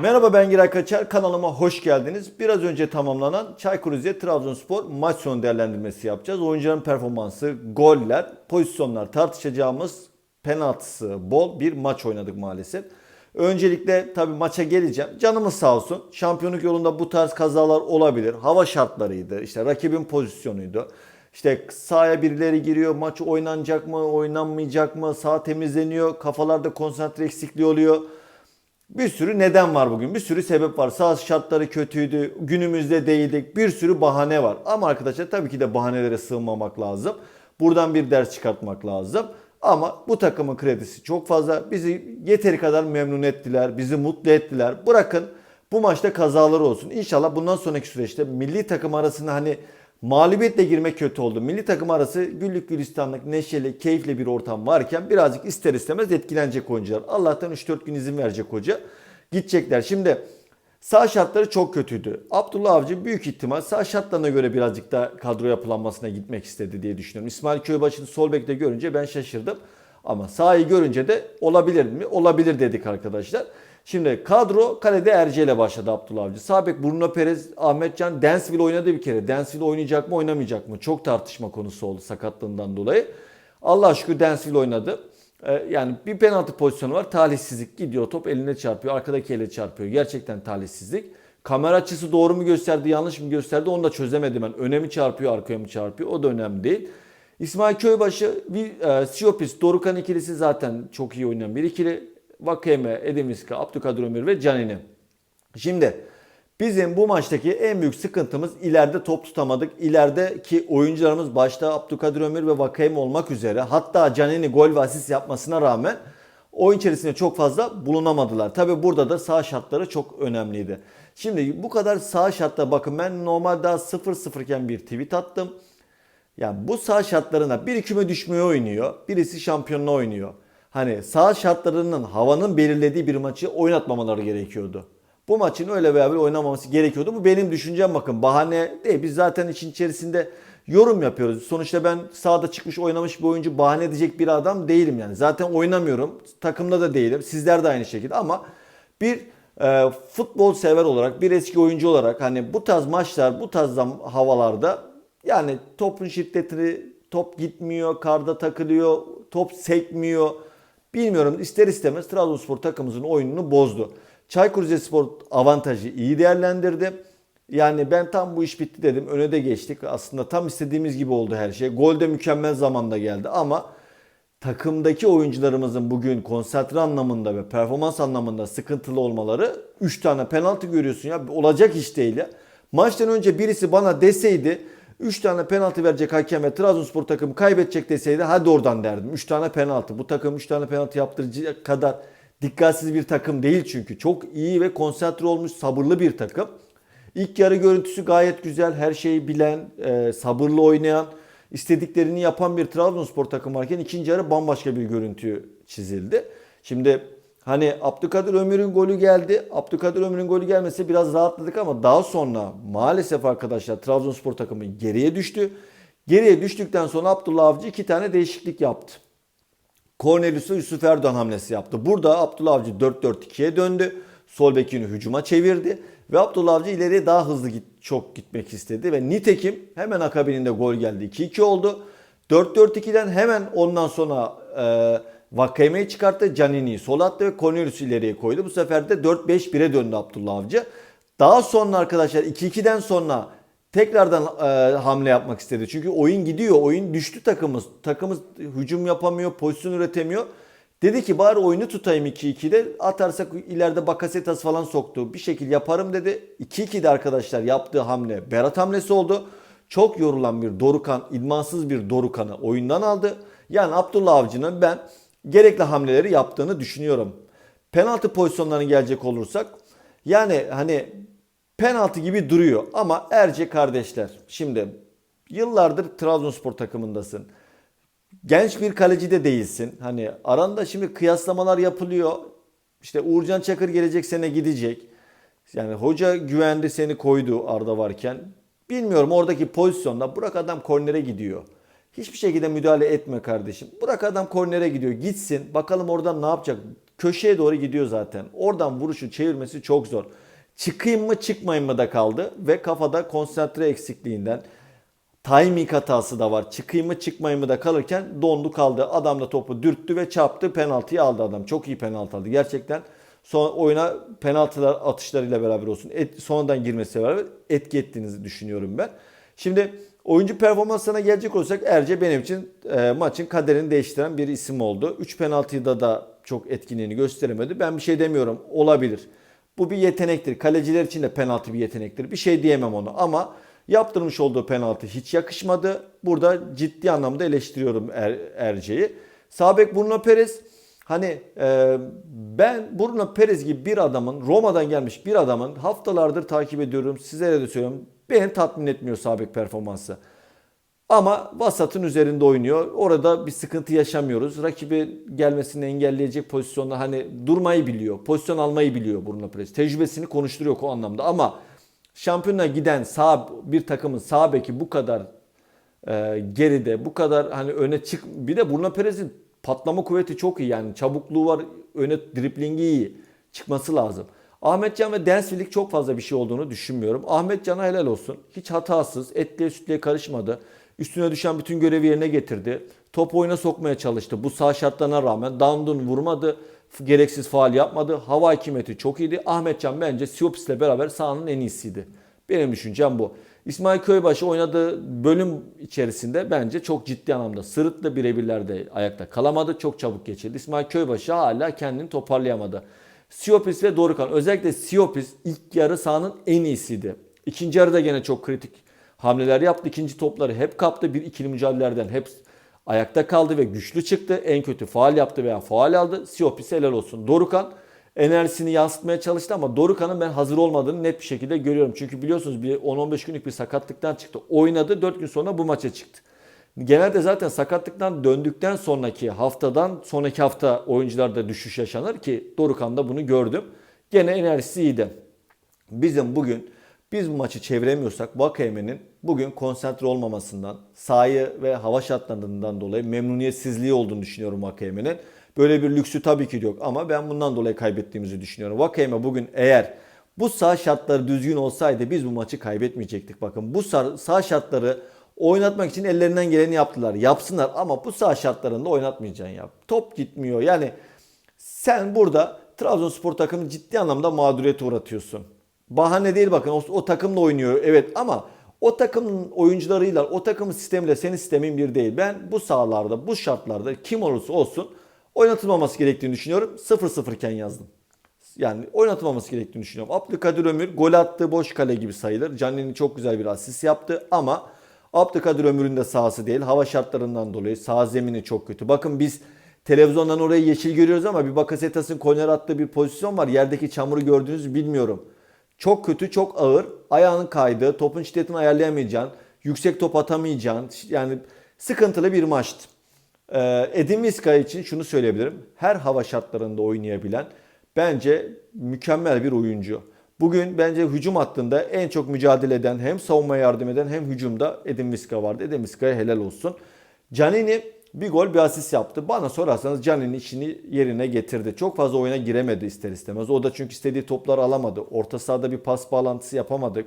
Merhaba ben Giray Kaçar. Kanalıma hoş geldiniz. Biraz önce tamamlanan Çaykur Rizespor Trabzonspor maç sonu değerlendirmesi yapacağız. Oyuncuların performansı, goller, pozisyonlar tartışacağımız penaltısı bol bir maç oynadık maalesef. Öncelikle tabii maça geleceğim. Canımız sağ olsun. Şampiyonluk yolunda bu tarz kazalar olabilir. Hava şartlarıydı. İşte rakibin pozisyonuydu. İşte sahaya birileri giriyor. Maç oynanacak mı, oynanmayacak mı? Sağ temizleniyor. Kafalarda konsantre eksikliği oluyor. Bir sürü neden var bugün. Bir sürü sebep var. Sağ şartları kötüydü. Günümüzde değildik. Bir sürü bahane var. Ama arkadaşlar tabii ki de bahanelere sığınmamak lazım. Buradan bir ders çıkartmak lazım. Ama bu takımın kredisi çok fazla. Bizi yeteri kadar memnun ettiler. Bizi mutlu ettiler. Bırakın bu maçta kazaları olsun. İnşallah bundan sonraki süreçte milli takım arasında hani mağlubiyetle girmek kötü oldu. Milli takım arası güllük gülistanlık, neşeli, keyifli bir ortam varken birazcık ister istemez etkilenecek oyuncular. Allah'tan 3-4 gün izin verecek hoca. Gidecekler. Şimdi sağ şartları çok kötüydü. Abdullah Avcı büyük ihtimal sağ şartlarına göre birazcık da kadro yapılanmasına gitmek istedi diye düşünüyorum. İsmail Köybaşı'nı sol bekte görünce ben şaşırdım. Ama sahayı görünce de olabilir mi? Olabilir dedik arkadaşlar. Şimdi kadro kalede Erce ile başladı Abdullah Avcı. Sağ bek Bruno Perez, Ahmet Can, Densville oynadı bir kere. Densville oynayacak mı oynamayacak mı? Çok tartışma konusu oldu sakatlığından dolayı. Allah şükür Densville oynadı. Ee, Yani bir penaltı pozisyonu var. Talihsizlik gidiyor top eline çarpıyor. Arkadaki ele çarpıyor. Gerçekten talihsizlik. Kamera açısı doğru mu gösterdi yanlış mı gösterdi onu da çözemedim ben. Öne çarpıyor arkaya mı çarpıyor o da önemli değil. İsmail Köybaşı, bir e, Siopis, Dorukan ikilisi zaten çok iyi oynayan bir ikili. Vakeme, Edemiska, Abdülkadir Ömür ve Canini. Şimdi bizim bu maçtaki en büyük sıkıntımız ileride top tutamadık. İlerideki oyuncularımız başta Abdülkadir Ömür ve Vakeme olmak üzere hatta Canini gol ve asist yapmasına rağmen oyun içerisinde çok fazla bulunamadılar. Tabi burada da sağ şartları çok önemliydi. Şimdi bu kadar sağ şartta bakın ben normal daha 0-0 iken bir tweet attım. Yani bu sağ şartlarına bir küme düşmeye oynuyor. Birisi şampiyonluğa oynuyor. Hani sağ şartlarının havanın belirlediği bir maçı oynatmamaları gerekiyordu. Bu maçın öyle veya böyle oynamaması gerekiyordu. Bu benim düşüncem bakın bahane değil. Biz zaten için içerisinde yorum yapıyoruz. Sonuçta ben sahada çıkmış oynamış bir oyuncu bahane edecek bir adam değilim yani. Zaten oynamıyorum. Takımda da değilim. Sizler de aynı şekilde ama bir e, futbol sever olarak, bir eski oyuncu olarak hani bu tarz maçlar, bu tarz havalarda yani topun şiddetini top gitmiyor, karda takılıyor, top sekmiyor. Bilmiyorum ister istemez Trabzonspor takımımızın oyununu bozdu. Çaykur Rizespor avantajı iyi değerlendirdi. Yani ben tam bu iş bitti dedim. Öne de geçtik. Aslında tam istediğimiz gibi oldu her şey. Gol de mükemmel zamanda geldi ama takımdaki oyuncularımızın bugün konsantre anlamında ve performans anlamında sıkıntılı olmaları 3 tane penaltı görüyorsun ya olacak iş değil ya. Maçtan önce birisi bana deseydi 3 tane penaltı verecek hakem ve Trabzonspor takımı kaybedecek deseydi hadi oradan derdim. 3 tane penaltı. Bu takım 3 tane penaltı yaptıracak kadar dikkatsiz bir takım değil çünkü. Çok iyi ve konsantre olmuş sabırlı bir takım. İlk yarı görüntüsü gayet güzel. Her şeyi bilen, e, sabırlı oynayan, istediklerini yapan bir Trabzonspor takımı varken ikinci yarı bambaşka bir görüntü çizildi. Şimdi hani Abdülkadir Ömür'ün golü geldi. Abdülkadir Ömür'ün golü gelmesi biraz rahatladık ama daha sonra maalesef arkadaşlar Trabzonspor takımı geriye düştü. Geriye düştükten sonra Abdullah Avcı iki tane değişiklik yaptı. Cornelius'a Yusuf Erdoğan hamlesi yaptı. Burada Abdullah Avcı 4-4-2'ye döndü. Sol bekini hücuma çevirdi. Ve Abdullah Avcı ileriye daha hızlı git, çok gitmek istedi. Ve nitekim hemen akabininde gol geldi. 2-2 oldu. 4-4-2'den hemen ondan sonra e, Vakame'yi çıkarttı. Canini'yi sol attı ve Cornelius'u ileriye koydu. Bu sefer de 4-5-1'e döndü Abdullah Avcı. Daha sonra arkadaşlar 2-2'den sonra tekrardan e, hamle yapmak istedi. Çünkü oyun gidiyor. Oyun düştü takımımız. Takımımız hücum yapamıyor, pozisyon üretemiyor. Dedi ki bari oyunu tutayım 2-2'de. Atarsak ileride Bakasetas falan soktu. Bir şekil yaparım dedi. 2-2'de arkadaşlar yaptığı hamle Berat hamlesi oldu. Çok yorulan bir Dorukan, idmansız bir Dorukan'ı oyundan aldı. Yani Abdullah Avcı'nın ben gerekli hamleleri yaptığını düşünüyorum. Penaltı pozisyonlarına gelecek olursak yani hani penaltı gibi duruyor ama Erce kardeşler şimdi yıllardır Trabzonspor takımındasın. Genç bir kaleci de değilsin. Hani aranda şimdi kıyaslamalar yapılıyor. İşte Uğurcan Çakır gelecek sene gidecek. Yani hoca güvendi seni koydu Arda varken. Bilmiyorum oradaki pozisyonda bırak adam kornere gidiyor. Hiçbir şekilde müdahale etme kardeşim. Bırak adam kornere gidiyor. Gitsin. Bakalım oradan ne yapacak. köşeye doğru gidiyor zaten. Oradan vuruşu çevirmesi çok zor. Çıkayım mı çıkmayayım mı da kaldı ve kafada konsantre eksikliğinden timing hatası da var. Çıkayım mı çıkmayayım mı da kalırken dondu kaldı. Adam da topu dürttü ve çarptı. Penaltıyı aldı adam. Çok iyi penaltı aldı. Gerçekten son oyuna penaltılar atışlarıyla beraber olsun. Et, sonradan girmesiyle beraber etki ettiğinizi düşünüyorum ben. Şimdi oyuncu performansına gelecek olursak Erce benim için e, maçın kaderini değiştiren bir isim oldu. 3 penaltıda da çok etkinliğini gösteremedi. Ben bir şey demiyorum. Olabilir. Bu bir yetenektir. Kaleciler için de penaltı bir yetenektir. Bir şey diyemem onu ama yaptırmış olduğu penaltı hiç yakışmadı. Burada ciddi anlamda eleştiriyorum er, Erce'yi. Sabek Bruno Perez hani e, ben Bruno Perez gibi bir adamın Roma'dan gelmiş bir adamın haftalardır takip ediyorum. Sizlere de söylüyorum. Beni tatmin etmiyor sabek performansı. Ama vasatın üzerinde oynuyor. Orada bir sıkıntı yaşamıyoruz. Rakibi gelmesini engelleyecek pozisyonda hani durmayı biliyor. Pozisyon almayı biliyor Bruno Perez. Tecrübesini konuşturuyor o anlamda. Ama şampiyona giden sağ bir takımın sağ beki bu kadar e, geride, bu kadar hani öne çık. Bir de Bruno Perez'in patlama kuvveti çok iyi yani çabukluğu var, öne driplingi iyi. Çıkması lazım. Ahmetcan ve Densville'lik çok fazla bir şey olduğunu düşünmüyorum. Ahmetcan'a helal olsun. Hiç hatasız, etliye sütlüye karışmadı. Üstüne düşen bütün görevi yerine getirdi. Top oyuna sokmaya çalıştı. Bu sağ şartlarına rağmen Dandun vurmadı. Gereksiz faal yapmadı. Hava hakimiyeti çok iyiydi. Ahmetcan bence Siopis'le beraber sahanın en iyisiydi. Benim düşüncem bu. İsmail Köybaşı oynadığı bölüm içerisinde bence çok ciddi anlamda sırıtlı birebirlerde ayakta kalamadı. Çok çabuk geçildi. İsmail Köybaşı hala kendini toparlayamadı. Siopis ve Dorukan özellikle Siopis ilk yarı sahanın en iyisiydi. İkinci yarıda gene çok kritik hamleler yaptı. İkinci topları hep kaptı. Bir ikili mücadelelerden hep ayakta kaldı ve güçlü çıktı. En kötü faal yaptı veya faal aldı. Siopis helal olsun. Dorukan enerjisini yansıtmaya çalıştı ama Dorukan'ın ben hazır olmadığını net bir şekilde görüyorum. Çünkü biliyorsunuz bir 10-15 günlük bir sakatlıktan çıktı. Oynadı 4 gün sonra bu maça çıktı. Genelde zaten sakatlıktan döndükten sonraki haftadan sonraki hafta oyuncularda düşüş yaşanır ki Dorukan'da bunu gördüm. Gene enerjisi iyiydi. Bizim bugün biz bu maçı çeviremiyorsak Vakayeme'nin bugün konsantre olmamasından, sahayı ve hava şartlarından dolayı memnuniyetsizliği olduğunu düşünüyorum Vakayeme'nin. Böyle bir lüksü tabii ki yok ama ben bundan dolayı kaybettiğimizi düşünüyorum. Vakayeme bugün eğer bu sağ şartları düzgün olsaydı biz bu maçı kaybetmeyecektik. Bakın bu sağ şartları oynatmak için ellerinden geleni yaptılar. Yapsınlar ama bu sağ şartlarında oynatmayacaksın ya. Top gitmiyor. Yani sen burada Trabzonspor takımı ciddi anlamda mağduriyete uğratıyorsun. Bahane değil bakın o, o takımla oynuyor evet ama o takımın oyuncularıyla o takımın sistemiyle senin sistemin bir değil. Ben bu sahalarda bu şartlarda kim olursa olsun oynatılmaması gerektiğini düşünüyorum. 0-0 iken yazdım. Yani oynatılmaması gerektiğini düşünüyorum. Abdülkadir Ömür gol attı boş kale gibi sayılır. Canini'nin çok güzel bir asist yaptı ama Abdülkadir Ömür'ün de sahası değil. Hava şartlarından dolayı sağ zemini çok kötü. Bakın biz televizyondan orayı yeşil görüyoruz ama bir Bakasetas'ın korner attığı bir pozisyon var. Yerdeki çamuru gördünüz bilmiyorum. Çok kötü, çok ağır. Ayağının kaydığı, topun şiddetini ayarlayamayacağın, yüksek top atamayacağın yani sıkıntılı bir maçtı. Ee, Edin Viska için şunu söyleyebilirim. Her hava şartlarında oynayabilen bence mükemmel bir oyuncu. Bugün bence hücum hattında en çok mücadele eden hem savunmaya yardım eden hem hücumda Edin Viska vardı. Edin Viska'ya helal olsun. Canini bir gol bir asist yaptı. Bana sorarsanız Canini işini yerine getirdi. Çok fazla oyuna giremedi ister istemez. O da çünkü istediği topları alamadı. Orta sahada bir pas bağlantısı yapamadık.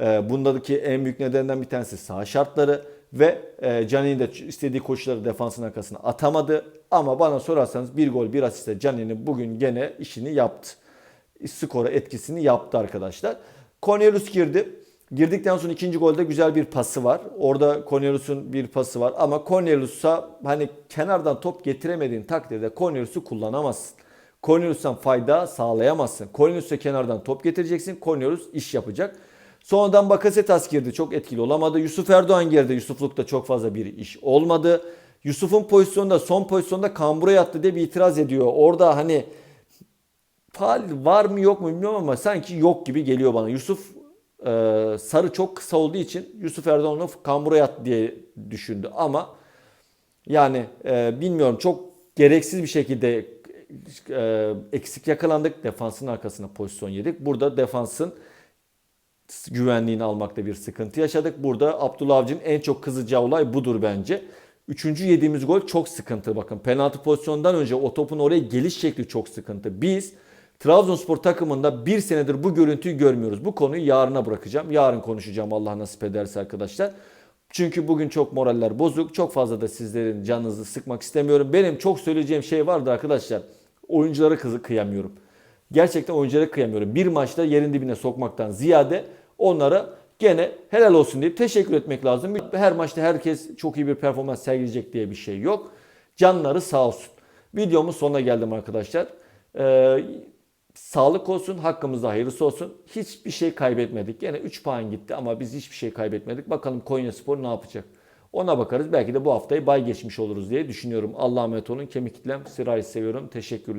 Ee, bundaki en büyük nedenden bir tanesi sağ şartları ve e, Canini de istediği koşuları defansın arkasına atamadı. Ama bana sorarsanız bir gol bir asiste Canini bugün gene işini yaptı. Skora etkisini yaptı arkadaşlar. Cornelius girdi. Girdikten sonra ikinci golde güzel bir pası var. Orada Cornelius'un bir pası var. Ama Cornelius'a hani kenardan top getiremediğin takdirde Cornelius'u kullanamazsın. Cornelius'tan fayda sağlayamazsın. Cornelius'a kenardan top getireceksin. Cornelius iş yapacak. Sonradan Bakasetas girdi. Çok etkili olamadı. Yusuf Erdoğan girdi. Yusuflukta çok fazla bir iş olmadı. Yusuf'un pozisyonda son pozisyonda kambura yattı diye bir itiraz ediyor. Orada hani faal var mı yok mu bilmiyorum ama sanki yok gibi geliyor bana. Yusuf e, sarı çok kısa olduğu için Yusuf Erdoğan'ı kambura yattı diye düşündü. Ama yani e, bilmiyorum çok gereksiz bir şekilde e, eksik yakalandık. Defansın arkasına pozisyon yedik. Burada defansın güvenliğini almakta bir sıkıntı yaşadık. Burada Abdullah Avcı'nın en çok kızacağı olay budur bence. Üçüncü yediğimiz gol çok sıkıntı bakın. Penaltı pozisyonundan önce o topun oraya geliş şekli çok sıkıntı. Biz Trabzonspor takımında bir senedir bu görüntüyü görmüyoruz. Bu konuyu yarına bırakacağım. Yarın konuşacağım Allah nasip ederse arkadaşlar. Çünkü bugün çok moraller bozuk. Çok fazla da sizlerin canınızı sıkmak istemiyorum. Benim çok söyleyeceğim şey vardı arkadaşlar. Oyunculara kızı kıyamıyorum. Gerçekten oyunculara kıyamıyorum. Bir maçta yerin dibine sokmaktan ziyade onlara gene helal olsun deyip teşekkür etmek lazım. Her maçta herkes çok iyi bir performans sergileyecek diye bir şey yok. Canları sağ olsun. Videomun sonuna geldim arkadaşlar. Ee, sağlık olsun, hakkımızda hayırlısı olsun. Hiçbir şey kaybetmedik. Yine 3 puan gitti ama biz hiçbir şey kaybetmedik. Bakalım Konya Spor ne yapacak? Ona bakarız. Belki de bu haftayı bay geçmiş oluruz diye düşünüyorum. Allah'a emanet olun. Kemik kitlem. Sırayı seviyorum. Teşekkürler.